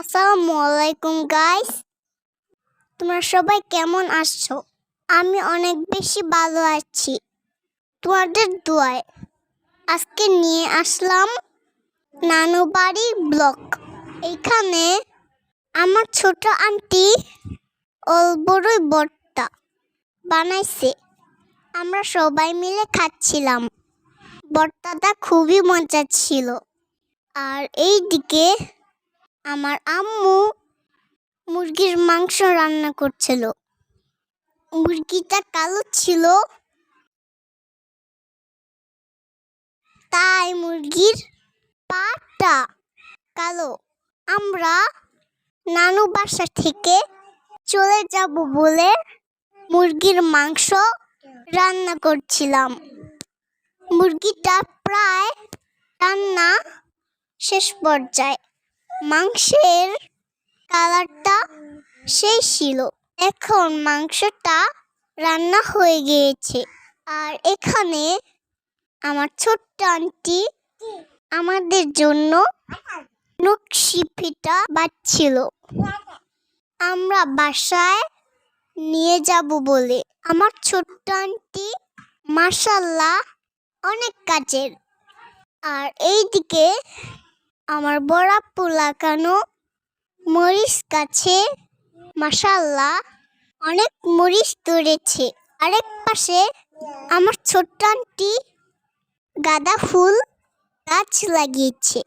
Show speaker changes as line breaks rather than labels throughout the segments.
আসসালামু আলাইকুম গাইস তোমরা সবাই কেমন আছো? আমি অনেক বেশি ভালো আছি। তোমাদের দোয়ায় আজকে নিয়ে আসলাম নানু বাড়ি ব্লক এইখানে আমার ছোট আন্টি অলবড়ই বর্তা বানাইছে। আমরা সবাই মিলে খাচ্ছিলাম। বর্তাটা খুবই মজা ছিল। আর এই দিকে আমার আম্মু মুরগির মাংস রান্না করছিল। মুরগিটা কালো ছিল। তাই মুরগির পাটা কালো। আমরা নানু বাসা থেকে চলে যাব বলে মুরগির মাংস রান্না করছিলাম। মুরগিটা প্রায় রান্না শেষ পর্যায়ে মাংসের কালারটা সেই ছিল। এখন মাংসটা রান্না হয়ে গিয়েছে। আর এখানে আমার ছোট্ট আন্টি আমাদের জন্য নকশি পিঠা বাচ্ছিল আমরা বাসায় নিয়ে যাব বলে। আমার ছোট্ট আন্টি মাসাল্লাহ অনেক কাজের। আর এইদিকে আমার বড়াপ্পু লাগানো মরিচ গাছে মাসাল্লাহ অনেক মরিচ ধরেছে। আরেক পাশে আমার ছোট্ট আন্টি গাঁদা ফুল গাছ লাগিয়েছে।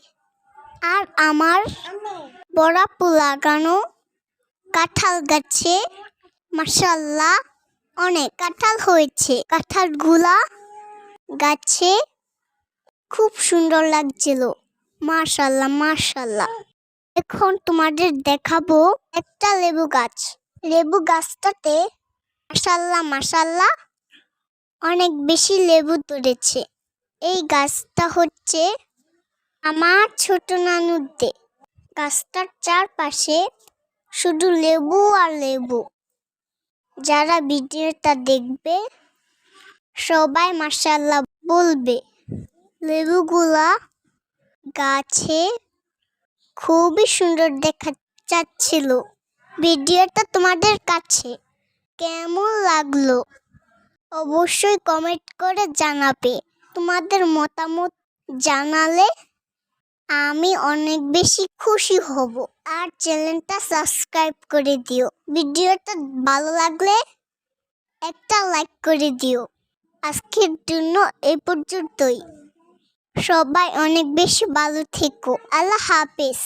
আর আমার বড়াপ্পু লাগানো কাঁঠাল গাছে মাসাল্লাহ অনেক কাঁঠাল হয়েছে। কাঁঠালগুলা গাছে খুব সুন্দর লাগছিল। মাশাল্লাহ মাশাল্লাহ। এখন তোমাদের দেখাবো একটা লেবু গাছ। লেবু গাছটাতে মাশাল্লাহ মাশাল্লাহ অনেক বেশি লেবু ধরেছে এই গাছটা হচ্ছে আমার ছোট নানুর দে। গাছটার চারপাশে শুধু লেবু আর লেবু। যারা ভিডিওটা দেখবে, সবাই মাশাল্লাহ বলবে। লেবুগুলা গাছে খুবই সুন্দর দেখা যাচ্ছিল। ভিডিওটা তোমাদের কাছে কেমন লাগল অবশ্যই কমেন্ট করে জানাবে। তোমাদের মতামত জানালে আমি অনেক বেশি খুশি হব। আর চ্যানেলটা সাবস্ক্রাইব করে দিও। ভিডিওটা ভালো লাগলে একটা লাইক করে দিও। আজকের জন্য এই পর্যন্তই। সবাই অনেক বেশি ভালো থেকো। আল্লাহ হাফেজ।